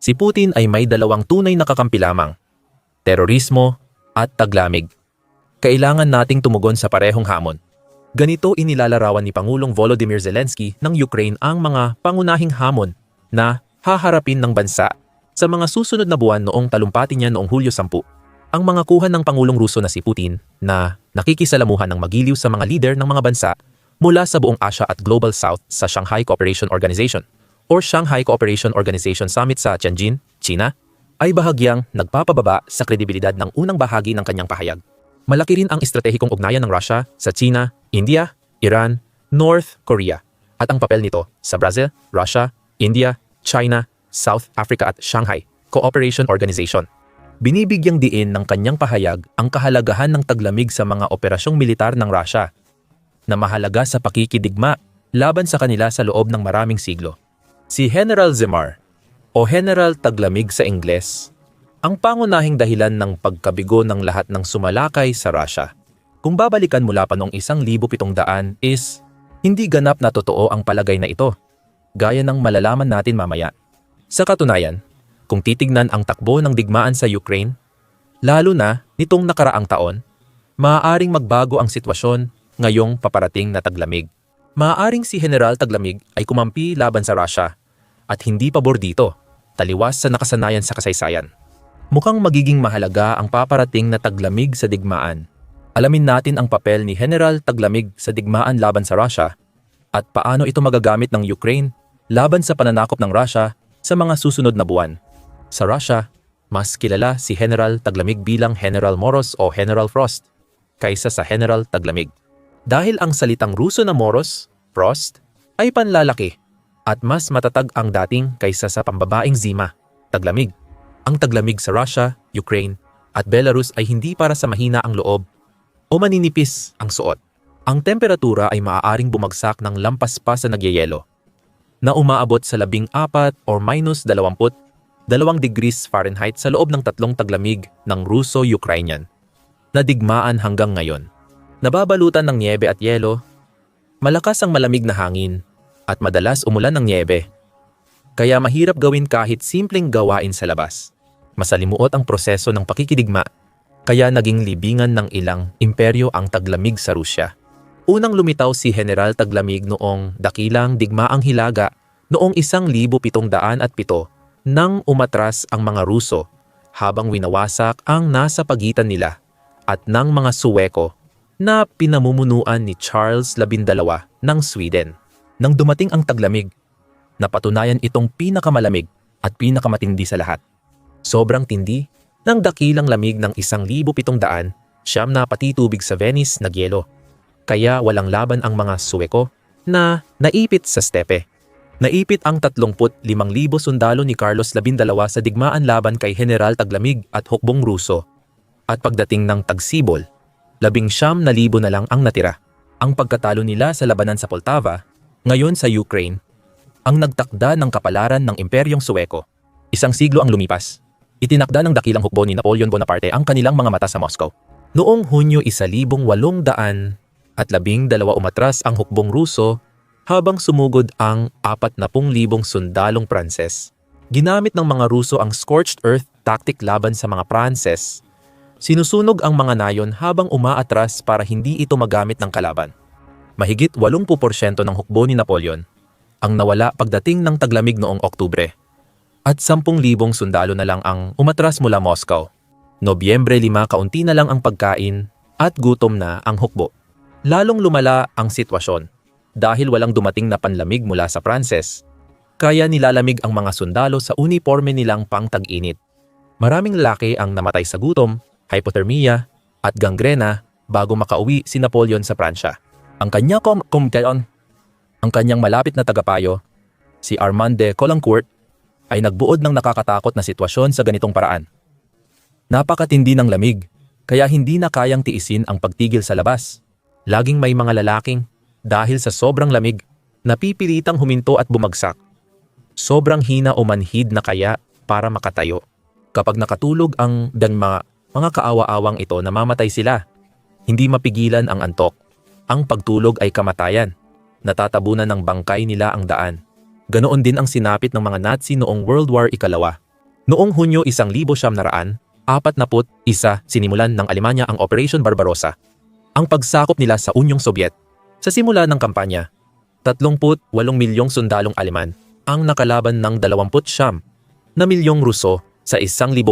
Si Putin ay may dalawang tunay na kakampi lamang, terorismo at taglamig. Kailangan nating tumugon sa parehong hamon. Ganito inilalarawan ni Pangulong Volodymyr Zelensky ng Ukraine ang mga pangunahing hamon na haharapin ng bansa sa mga susunod na buwan noong talumpati niya noong Hulyo 10. Ang mga kuha ng Pangulong Ruso na si Putin na nakikisalamuhan ng magiliw sa mga lider ng mga bansa mula sa buong Asia at Global South sa Shanghai Cooperation Organization or Shanghai Cooperation Organization Summit sa Tianjin, China, ay bahagyang nagpapababa sa kredibilidad ng unang bahagi ng kanyang pahayag. Malaki rin ang estratehikong ugnayan ng Russia sa China, India, Iran, North Korea at ang papel nito sa Brazil, Russia, India, China, South Africa at Shanghai Cooperation Organization. Binibigyang diin ng kanyang pahayag ang kahalagahan ng taglamig sa mga operasyong militar ng Russia na mahalaga sa pakikidigma laban sa kanila sa loob ng maraming siglo. Si General Zemar o General Taglamig sa Ingles ang pangunahing dahilan ng pagkabigo ng lahat ng sumalakay sa Russia. Kung babalikan mula pa noong 1700 is hindi ganap na totoo ang palagay na ito, gaya ng malalaman natin mamaya. Sa katunayan, kung titignan ang takbo ng digmaan sa Ukraine, lalo na nitong nakaraang taon, maaaring magbago ang sitwasyon ngayong paparating na taglamig. Maaaring si General Taglamig ay kumampi laban sa Russia at hindi pabor dito, taliwas sa nakasanayan sa kasaysayan. Mukhang magiging mahalaga ang paparating na taglamig sa digmaan. Alamin natin ang papel ni General Taglamig sa digmaan laban sa Russia at paano ito magagamit ng Ukraine laban sa pananakop ng Russia sa mga susunod na buwan. Sa Russia, mas kilala si General Taglamig bilang General Moros o General Frost kaysa sa General Taglamig. Dahil ang salitang Ruso na Moros, Frost, ay panlalaki at mas matatag ang dating kaysa sa pambabaing Zima, Taglamig. Ang taglamig sa Russia, Ukraine, at Belarus ay hindi para sa mahina ang loob o maninipis ang suot. Ang temperatura ay maaaring bumagsak ng lampas pa sa nagyayelo na umaabot sa labing apat or minus 20 dalawang degrees Fahrenheit sa loob ng tatlong taglamig ng Russo-Ukrainian na digmaan hanggang ngayon. Nababalutan ng niebe at yelo, malakas ang malamig na hangin at madalas umulan ng niebe. Kaya mahirap gawin kahit simpleng gawain sa labas. Masalimuot ang proseso ng pakikidigma kaya naging libingan ng ilang imperyo ang taglamig sa Rusya. Unang lumitaw si General Taglamig noong dakilang digmaang hilaga noong 1707 nang umatras ang mga Ruso habang winawasak ang nasa pagitan nila at ng mga Suweko na pinamumunuan ni Charles XII ng Sweden. Nang dumating ang taglamig, napatunayan itong pinakamalamig at pinakamatindi sa lahat. Sobrang tindi ng dakilang lamig ng 1,700 siyam na pati tubig sa Venice nagyelo. Kaya walang laban ang mga Suweko na naipit sa stepe. Naipit ang 35,000 sundalo ni Carlos XII sa digmaan laban kay General Taglamig at Hukbong Ruso. At pagdating ng Tagsibol, labing siyam na libo na lang ang natira. Ang pagkatalo nila sa labanan sa Poltava, ngayon sa Ukraine, ang nagtakda ng kapalaran ng Imperyong Suweko. Isang siglo ang lumipas. Itinakda ng dakilang hukbo ni Napoleon Bonaparte ang kanilang mga mata sa Moscow. Noong Hunyo 1800 at labing umatras ang hukbong Ruso habang sumugod ang 40,000 sundalong Pranses. Ginamit ng mga Ruso ang scorched earth tactic laban sa mga Pranses. Sinusunog ang mga nayon habang umaatras para hindi ito magamit ng kalaban. Mahigit 80% ng hukbo ni Napoleon ang nawala pagdating ng taglamig noong Oktubre. At 10,000 sundalo na lang ang umatras mula Moscow. Nobyembre 5 kaunti na lang ang pagkain at gutom na ang hukbo. Lalong lumala ang sitwasyon dahil walang dumating na panlamig mula sa Pranses. Kaya nilalamig ang mga sundalo sa uniforme nilang pang tag-init. Maraming lalaki ang namatay sa gutom, hypothermia, at gangrena bago makauwi si Napoleon sa Pransya. Ang kanya kom kumkayon, ang kanyang malapit na tagapayo, si Armand de Colancourt, ay nagbuod ng nakakatakot na sitwasyon sa ganitong paraan. Napakatindi ng lamig, kaya hindi na kayang tiisin ang pagtigil sa labas. Laging may mga lalaking dahil sa sobrang lamig, napipilitang huminto at bumagsak. Sobrang hina o manhid na kaya para makatayo. Kapag nakatulog ang dan mga, mga kaawa-awang ito, namamatay sila. Hindi mapigilan ang antok. Ang pagtulog ay kamatayan. Natatabunan ng bangkay nila ang daan. Ganoon din ang sinapit ng mga Nazi noong World War Ikalawa. Noong Hunyo 1941, isa sinimulan ng Alemanya ang Operation Barbarossa, ang pagsakop nila sa Unyong Sobyet. Sa simula ng kampanya, 38 milyong sundalong Aleman ang nakalaban ng 29 na milyong Ruso sa 1,800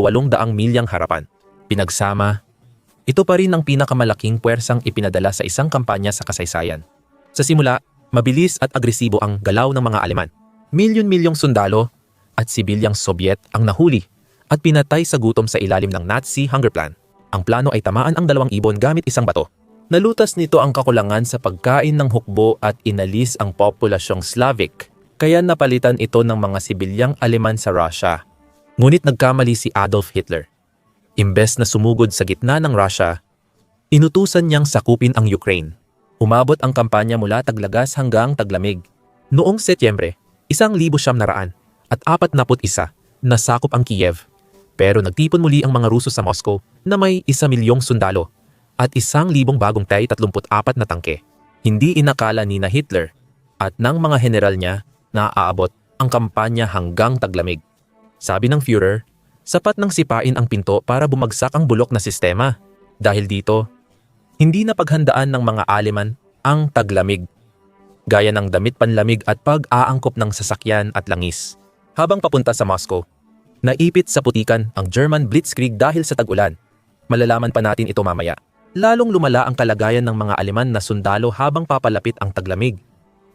milyang harapan. Pinagsama, ito pa rin ang pinakamalaking puwersang ipinadala sa isang kampanya sa kasaysayan. Sa simula, mabilis at agresibo ang galaw ng mga Aleman. Milyon-milyong sundalo at sibilyang Sobyet ang nahuli at pinatay sa gutom sa ilalim ng Nazi hunger plan. Ang plano ay tamaan ang dalawang ibon gamit isang bato. Nalutas nito ang kakulangan sa pagkain ng hukbo at inalis ang populasyong Slavic, kaya napalitan ito ng mga sibilyang Aleman sa Russia. Ngunit nagkamali si Adolf Hitler. Imbes na sumugod sa gitna ng Russia, inutusan niyang sakupin ang Ukraine. Umabot ang kampanya mula Taglagas hanggang Taglamig. Noong Setyembre, isang libo siyam naraan at apat naput isa nasakop ang Kiev. Pero nagtipon muli ang mga Ruso sa Moscow na may isa milyong sundalo at isang libong bagong Tay-34 na tangke. Hindi inakala ni na Hitler at ng mga general niya na aabot ang kampanya hanggang taglamig. Sabi ng Führer, sapat nang sipain ang pinto para bumagsak ang bulok na sistema. Dahil dito, hindi na paghandaan ng mga Aleman ang taglamig, gaya ng damit panlamig at pag-aangkop ng sasakyan at langis. Habang papunta sa Moscow, naipit sa putikan ang German Blitzkrieg dahil sa tag-ulan. Malalaman pa natin ito mamaya. Lalong lumala ang kalagayan ng mga Aleman na sundalo habang papalapit ang taglamig.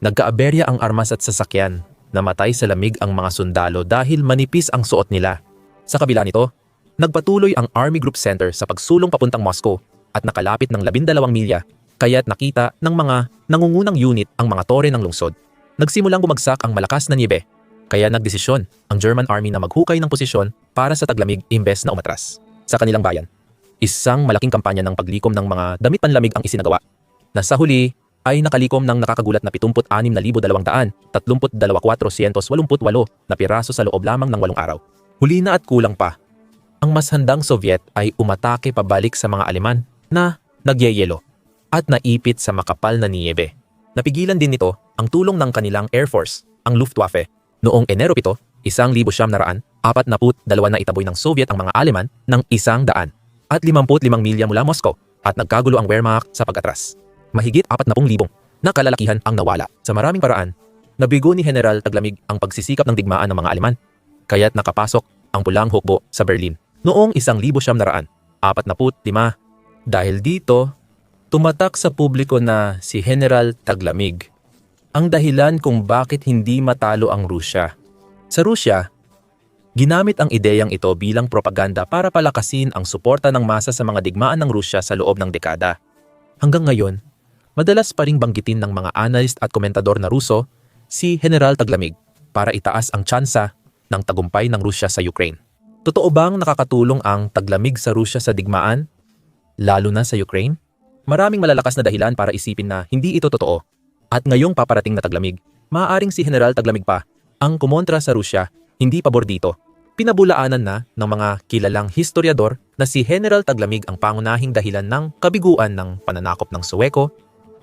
Nagkaaberya ang armas at sasakyan. Namatay sa lamig ang mga sundalo dahil manipis ang suot nila. Sa kabila nito, nagpatuloy ang Army Group Center sa pagsulong papuntang Moscow at nakalapit ng 12 milya kaya't nakita ng mga nangungunang unit ang mga tore ng lungsod. Nagsimulang bumagsak ang malakas na niebe kaya nagdesisyon ang German Army na maghukay ng posisyon para sa taglamig imbes na umatras sa kanilang bayan. Isang malaking kampanya ng paglikom ng mga damit panlamig ang isinagawa na sa huli ay nakalikom ng nakakagulat na 76,200, 32,488 na piraso sa loob lamang ng walong araw. Huli na at kulang pa. Ang mas handang Soviet ay umatake pabalik sa mga Aleman na nagyeyelo at naipit sa makapal na niyebe. Napigilan din nito ang tulong ng kanilang Air Force, ang Luftwaffe. Noong Enero 7, isang libo siyam naraan, apat na put dalawa na itaboy ng Soviet ang mga Aleman ng isang daan at 55 milya mula Moscow at nagkagulo ang Wehrmacht sa pag-atras. Mahigit 40,000 na kalalakihan ang nawala. Sa maraming paraan, nabigo ni General Taglamig ang pagsisikap ng digmaan ng mga Aleman, kaya't nakapasok ang pulang hukbo sa Berlin noong 1945. Dahil dito, tumatak sa publiko na si General Taglamig ang dahilan kung bakit hindi matalo ang Rusya. Sa Rusya, Ginamit ang ideyang ito bilang propaganda para palakasin ang suporta ng masa sa mga digmaan ng Rusya sa loob ng dekada. Hanggang ngayon, madalas pa ring banggitin ng mga analyst at komentador na Ruso si General Taglamig para itaas ang tsansa ng tagumpay ng Rusya sa Ukraine. Totoo bang nakakatulong ang taglamig sa Rusya sa digmaan, lalo na sa Ukraine? Maraming malalakas na dahilan para isipin na hindi ito totoo. At ngayong paparating na taglamig, maaaring si General Taglamig pa ang kumontra sa Rusya hindi pabor dito. Pinabulaanan na ng mga kilalang historiador na si General Taglamig ang pangunahing dahilan ng kabiguan ng pananakop ng Suweko,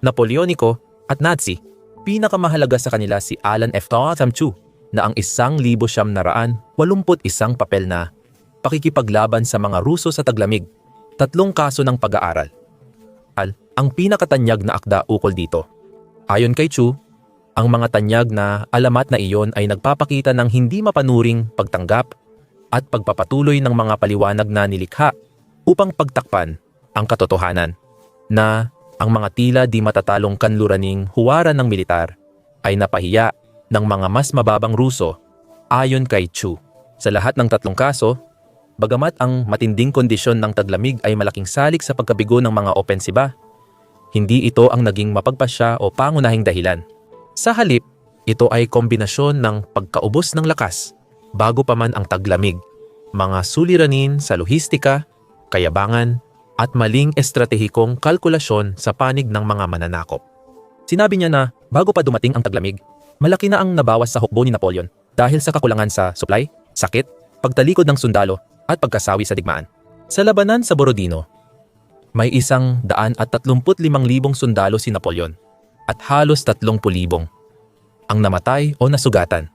Napoleonico at Nazi. Pinakamahalaga sa kanila si Alan F. Tamchu na ang isang libo siyam naraan walumput isang papel na pakikipaglaban sa mga Ruso sa Taglamig. Tatlong kaso ng pag-aaral. Al, ang pinakatanyag na akda ukol dito. Ayon kay Chu, ang mga tanyag na alamat na iyon ay nagpapakita ng hindi mapanuring pagtanggap at pagpapatuloy ng mga paliwanag na nilikha upang pagtakpan ang katotohanan na ang mga tila di matatalong kanluraning huwaran ng militar ay napahiya ng mga mas mababang Ruso ayon kay Chu. Sa lahat ng tatlong kaso, bagamat ang matinding kondisyon ng taglamig ay malaking salik sa pagkabigo ng mga opensiba, hindi ito ang naging mapagpasya o pangunahing dahilan. Sa halip, ito ay kombinasyon ng pagkaubos ng lakas bago pa man ang taglamig, mga suliranin sa lohistika, kayabangan, at maling estratehikong kalkulasyon sa panig ng mga mananakop. Sinabi niya na bago pa dumating ang taglamig, malaki na ang nabawas sa hukbo ni Napoleon dahil sa kakulangan sa supply, sakit, pagtalikod ng sundalo at pagkasawi sa digmaan. Sa labanan sa Borodino, may isang daan at 35,000 sundalo si Napoleon at halos 30,000 ang namatay o nasugatan.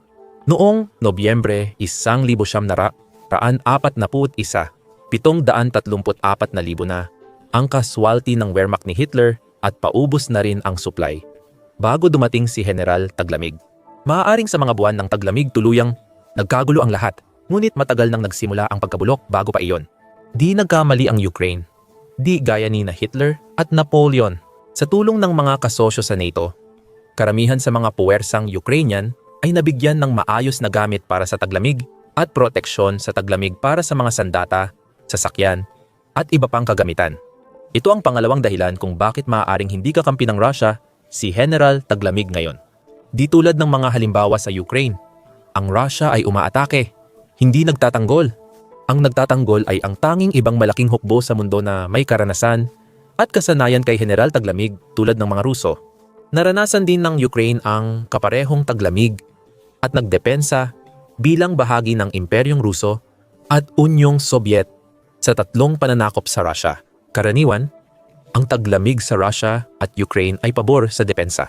Noong Nobyembre 1940, 734 na libo na ang casualty ng Wehrmacht ni Hitler at paubos na rin ang supply bago dumating si General Taglamig. Maaaring sa mga buwan ng Taglamig tuluyang nagkagulo ang lahat, ngunit matagal nang nagsimula ang pagkabulok bago pa iyon. Di nagkamali ang Ukraine. Di gaya ni na Hitler at Napoleon. Sa tulong ng mga kasosyo sa NATO, karamihan sa mga puwersang Ukrainian ay nabigyan ng maayos na gamit para sa taglamig at proteksyon sa taglamig para sa mga sandata, sasakyan, at iba pang kagamitan. Ito ang pangalawang dahilan kung bakit maaaring hindi kakampi ng Russia si General Taglamig ngayon. Di tulad ng mga halimbawa sa Ukraine, ang Russia ay umaatake, hindi nagtatanggol. Ang nagtatanggol ay ang tanging ibang malaking hukbo sa mundo na may karanasan at kasanayan kay General Taglamig tulad ng mga Ruso. Naranasan din ng Ukraine ang kaparehong taglamig at nagdepensa bilang bahagi ng Imperyong Ruso at Unyong Sobyet sa tatlong pananakop sa Russia. Karaniwan, ang taglamig sa Russia at Ukraine ay pabor sa depensa.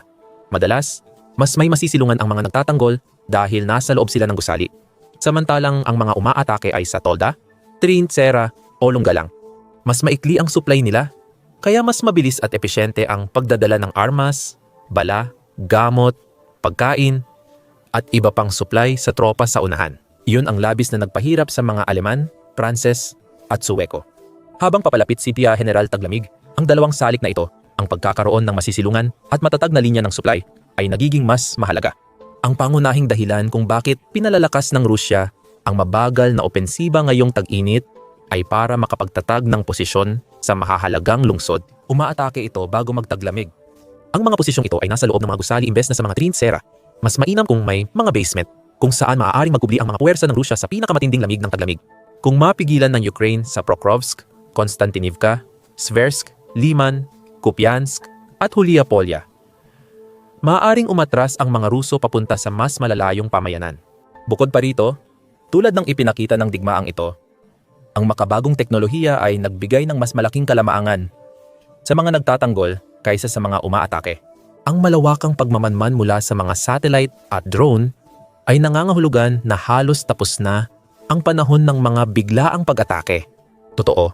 Madalas, mas may masisilungan ang mga nagtatanggol dahil nasa loob sila ng gusali. Samantalang ang mga umaatake ay sa tolda, trintsera o lunggalang. Mas maikli ang supply nila, kaya mas mabilis at epesyente ang pagdadala ng armas, bala, gamot, pagkain, at iba pang supply sa tropa sa unahan. Iyon ang labis na nagpahirap sa mga Aleman, Pranses, at Suweko. Habang papalapit si Tia General Taglamig, ang dalawang salik na ito, ang pagkakaroon ng masisilungan at matatag na linya ng supply, ay nagiging mas mahalaga. Ang pangunahing dahilan kung bakit pinalalakas ng Rusya ang mabagal na opensiba ngayong tag-init ay para makapagtatag ng posisyon sa mahahalagang lungsod. Umaatake ito bago magtaglamig. Ang mga posisyong ito ay nasa loob ng mga gusali imbes na sa mga trintsera. Mas mainam kung may mga basement kung saan maaaring magkubli ang mga puwersa ng Rusya sa pinakamatinding lamig ng taglamig. Kung mapigilan ng Ukraine sa Prokrovsk, Konstantinivka, Sversk, Liman, Kupiansk at Huliapolya. Maaaring umatras ang mga Ruso papunta sa mas malalayong pamayanan. Bukod pa rito, tulad ng ipinakita ng digmaang ito, ang makabagong teknolohiya ay nagbigay ng mas malaking kalamaangan sa mga nagtatanggol kaysa sa mga umaatake. Ang malawakang pagmamanman mula sa mga satellite at drone ay nangangahulugan na halos tapos na ang panahon ng mga biglaang pag-atake. Totoo,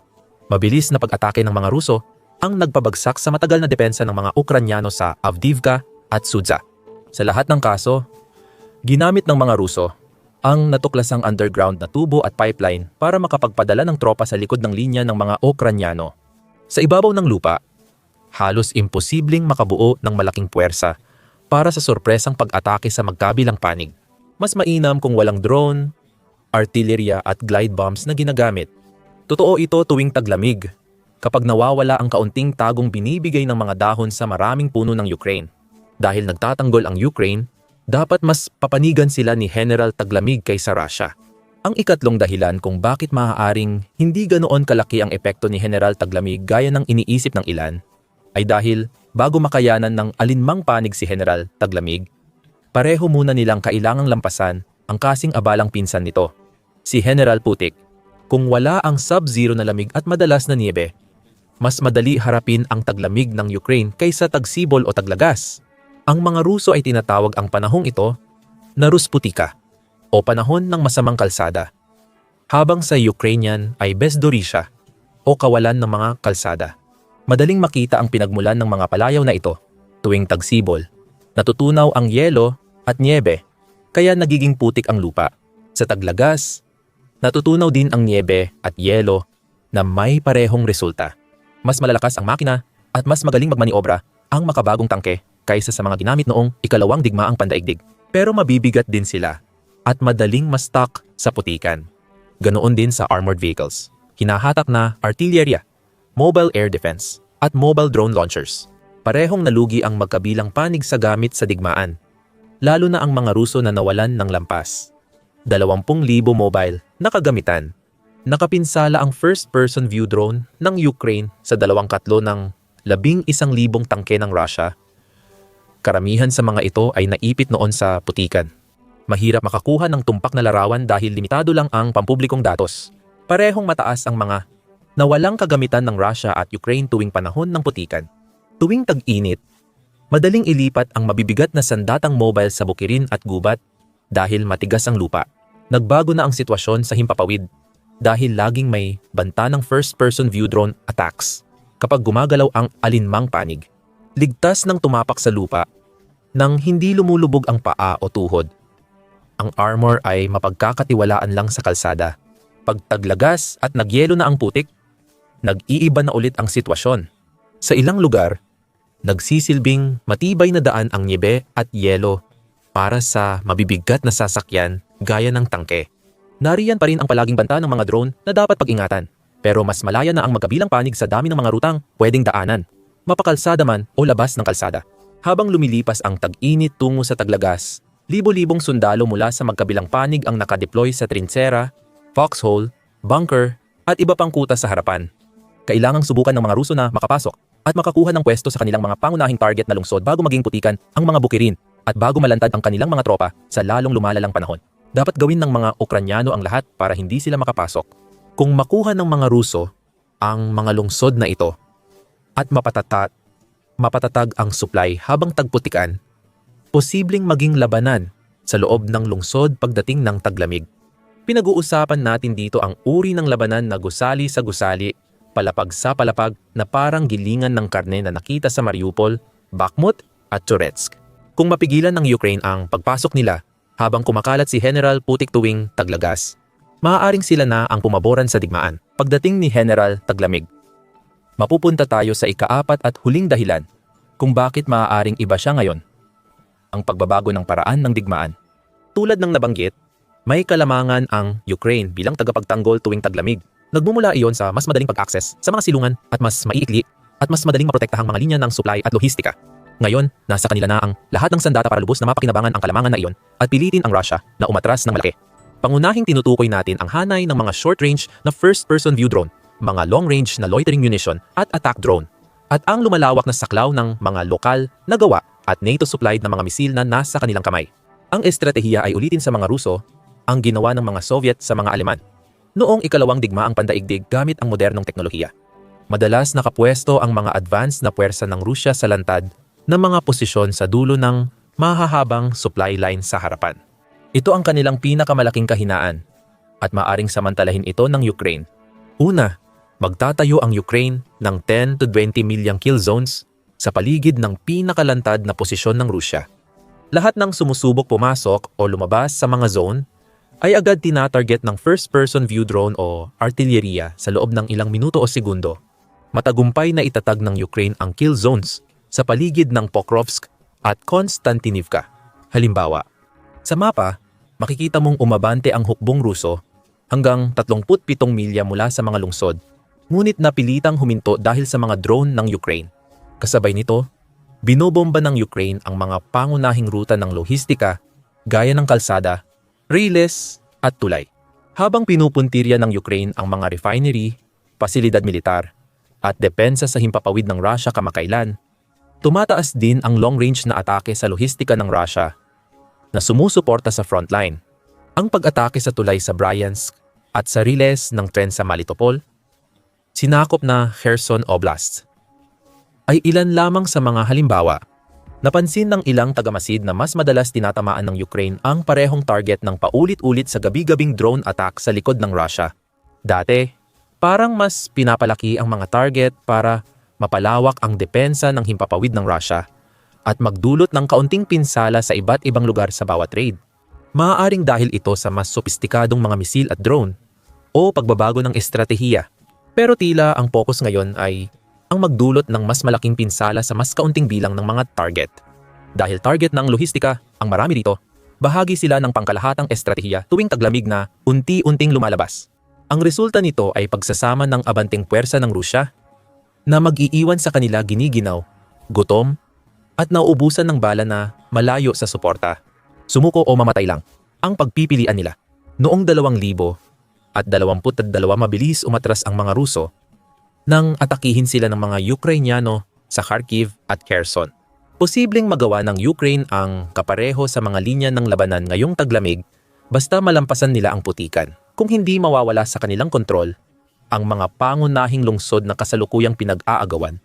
mabilis na pag-atake ng mga Ruso ang nagpabagsak sa matagal na depensa ng mga Ukranyano sa Avdivka at Sudza. Sa lahat ng kaso, ginamit ng mga Ruso ang natuklasang underground na tubo at pipeline para makapagpadala ng tropa sa likod ng linya ng mga Ukranyano. Sa ibabaw ng lupa, halos imposibleng makabuo ng malaking puwersa para sa sorpresang pag-atake sa magkabilang panig. Mas mainam kung walang drone, artillerya at glide bombs na ginagamit. Totoo ito tuwing taglamig kapag nawawala ang kaunting tagong binibigay ng mga dahon sa maraming puno ng Ukraine. Dahil nagtatanggol ang Ukraine, dapat mas papanigan sila ni General Taglamig kaysa Russia. Ang ikatlong dahilan kung bakit maaaring hindi ganoon kalaki ang epekto ni General Taglamig gaya ng iniisip ng ilan, ay dahil bago makayanan ng alinmang panig si General Taglamig, pareho muna nilang kailangang lampasan ang kasing abalang pinsan nito, si General Putik. Kung wala ang sub-zero na lamig at madalas na niebe, mas madali harapin ang taglamig ng Ukraine kaysa tagsibol o taglagas. Ang mga Ruso ay tinatawag ang panahong ito na Rusputika o panahon ng masamang kalsada. Habang sa Ukrainian ay Bezdorisha o kawalan ng mga kalsada. Madaling makita ang pinagmulan ng mga palayaw na ito tuwing tagsibol. Natutunaw ang yelo at niebe kaya nagiging putik ang lupa. Sa taglagas, natutunaw din ang niebe at yelo na may parehong resulta mas malalakas ang makina at mas magaling magmaniobra ang makabagong tangke kaysa sa mga ginamit noong ikalawang digmaang pandaigdig. Pero mabibigat din sila at madaling ma-stock sa putikan. Ganoon din sa armored vehicles. Hinahatak na artillerya, mobile air defense, at mobile drone launchers. Parehong nalugi ang magkabilang panig sa gamit sa digmaan, lalo na ang mga Ruso na nawalan ng lampas. 20,000 mobile na kagamitan nakapinsala ang first-person view drone ng Ukraine sa dalawang katlo ng labing isang libong tangke ng Russia. Karamihan sa mga ito ay naipit noon sa putikan. Mahirap makakuha ng tumpak na larawan dahil limitado lang ang pampublikong datos. Parehong mataas ang mga na walang kagamitan ng Russia at Ukraine tuwing panahon ng putikan. Tuwing tag-init, madaling ilipat ang mabibigat na sandatang mobile sa bukirin at gubat dahil matigas ang lupa. Nagbago na ang sitwasyon sa himpapawid dahil laging may banta ng first-person view drone attacks kapag gumagalaw ang alinmang panig. Ligtas ng tumapak sa lupa nang hindi lumulubog ang paa o tuhod. Ang armor ay mapagkakatiwalaan lang sa kalsada. Pag taglagas at nagyelo na ang putik, nag-iiba na ulit ang sitwasyon. Sa ilang lugar, nagsisilbing matibay na daan ang niebe at yelo para sa mabibigat na sasakyan gaya ng tangke. Nariyan pa rin ang palaging banta ng mga drone na dapat pag-ingatan. Pero mas malaya na ang magkabilang panig sa dami ng mga rutang pwedeng daanan. Mapakalsada man o labas ng kalsada. Habang lumilipas ang tag-init tungo sa taglagas, libo-libong sundalo mula sa magkabilang panig ang nakadeploy sa trinsera, foxhole, bunker, at iba pang kuta sa harapan. Kailangang subukan ng mga Ruso na makapasok at makakuha ng pwesto sa kanilang mga pangunahing target na lungsod bago maging putikan ang mga bukirin at bago malantad ang kanilang mga tropa sa lalong lumalalang panahon. Dapat gawin ng mga Ukranyano ang lahat para hindi sila makapasok. Kung makuha ng mga Ruso ang mga lungsod na ito at mapatatag, mapatatag ang supply habang tagputikan, posibleng maging labanan sa loob ng lungsod pagdating ng taglamig. Pinag-uusapan natin dito ang uri ng labanan na gusali sa gusali, palapag sa palapag na parang gilingan ng karne na nakita sa Mariupol, Bakhmut at Turetsk. Kung mapigilan ng Ukraine ang pagpasok nila habang kumakalat si General Putik tuwing taglagas, maaaring sila na ang pumaboran sa digmaan pagdating ni General Taglamig. Mapupunta tayo sa ikaapat at huling dahilan kung bakit maaaring iba siya ngayon. Ang pagbabago ng paraan ng digmaan. Tulad ng nabanggit, may kalamangan ang Ukraine bilang tagapagtanggol tuwing taglamig. Nagmumula iyon sa mas madaling pag-access sa mga silungan at mas maiikli at mas madaling maprotektahang mga linya ng supply at lohistika. Ngayon, nasa kanila na ang lahat ng sandata para lubos na mapakinabangan ang kalamangan na iyon at pilitin ang Russia na umatras ng malaki. Pangunahing tinutukoy natin ang hanay ng mga short-range na first-person view drone, mga long-range na loitering munition at attack drone, at ang lumalawak na saklaw ng mga lokal na gawa at NATO-supplied na mga misil na nasa kanilang kamay. Ang estratehiya ay ulitin sa mga Ruso ang ginawa ng mga Soviet sa mga Aleman. Noong ikalawang digmaang pandaigdig gamit ang modernong teknolohiya. Madalas nakapwesto ang mga advanced na puwersa ng Rusya sa lantad ng mga posisyon sa dulo ng mahahabang supply line sa harapan. Ito ang kanilang pinakamalaking kahinaan at maaring samantalahin ito ng Ukraine. Una, magtatayo ang Ukraine ng 10 to 20 milyang kill zones sa paligid ng pinakalantad na posisyon ng Rusya. Lahat ng sumusubok pumasok o lumabas sa mga zone ay agad tinatarget ng first-person view drone o artilleriya sa loob ng ilang minuto o segundo. Matagumpay na itatag ng Ukraine ang kill zones sa paligid ng Pokrovsk at Konstantinivka. Halimbawa, sa mapa, makikita mong umabante ang hukbong Ruso hanggang 37 milya mula sa mga lungsod, ngunit napilitang huminto dahil sa mga drone ng Ukraine. Kasabay nito, binobomba ng Ukraine ang mga pangunahing ruta ng lohistika gaya ng kalsada, riles at tulay. Habang pinupuntirya ng Ukraine ang mga refinery, pasilidad militar, at depensa sa himpapawid ng Russia kamakailan, tumataas din ang long-range na atake sa lohistika ng Russia na sumusuporta sa frontline. Ang pag-atake sa tulay sa Bryansk at sa riles ng tren sa Melitopol, sinakop na Kherson Oblast, ay ilan lamang sa mga halimbawa. Napansin ng ilang tagamasid na mas madalas tinatamaan ng Ukraine ang parehong target ng paulit-ulit sa gabi-gabing drone attack sa likod ng Russia. Dati, parang mas pinapalaki ang mga target para mapalawak ang depensa ng himpapawid ng Russia at magdulot ng kaunting pinsala sa iba't ibang lugar sa bawat raid. Maaaring dahil ito sa mas sopistikadong mga misil at drone o pagbabago ng estratehiya. Pero tila ang focus ngayon ay ang magdulot ng mas malaking pinsala sa mas kaunting bilang ng mga target. Dahil target ng lohistika ang marami dito, bahagi sila ng pangkalahatang estratehiya tuwing taglamig na unti-unting lumalabas. Ang resulta nito ay pagsasama ng abanting puwersa ng Rusya na mag-iiwan sa kanila giniginaw, gutom, at nauubusan ng bala na malayo sa suporta. Sumuko o mamatay lang ang pagpipilian nila. Noong 2000 at 22 mabilis umatras ang mga Ruso nang atakihin sila ng mga Ukrainyano sa Kharkiv at Kherson. Posibleng magawa ng Ukraine ang kapareho sa mga linya ng labanan ngayong taglamig basta malampasan nila ang putikan. Kung hindi mawawala sa kanilang kontrol ang mga pangunahing lungsod na kasalukuyang pinag-aagawan.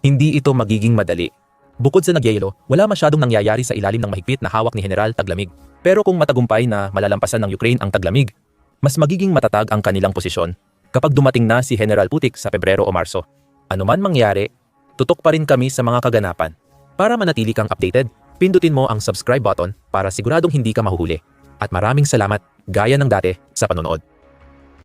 Hindi ito magiging madali. Bukod sa nagyayelo, wala masyadong nangyayari sa ilalim ng mahigpit na hawak ni General Taglamig. Pero kung matagumpay na malalampasan ng Ukraine ang taglamig, mas magiging matatag ang kanilang posisyon kapag dumating na si General Putik sa Pebrero o Marso. Ano man mangyari, tutok pa rin kami sa mga kaganapan. Para manatili kang updated, pindutin mo ang subscribe button para siguradong hindi ka mahuhuli. At maraming salamat, gaya ng dati, sa panonood.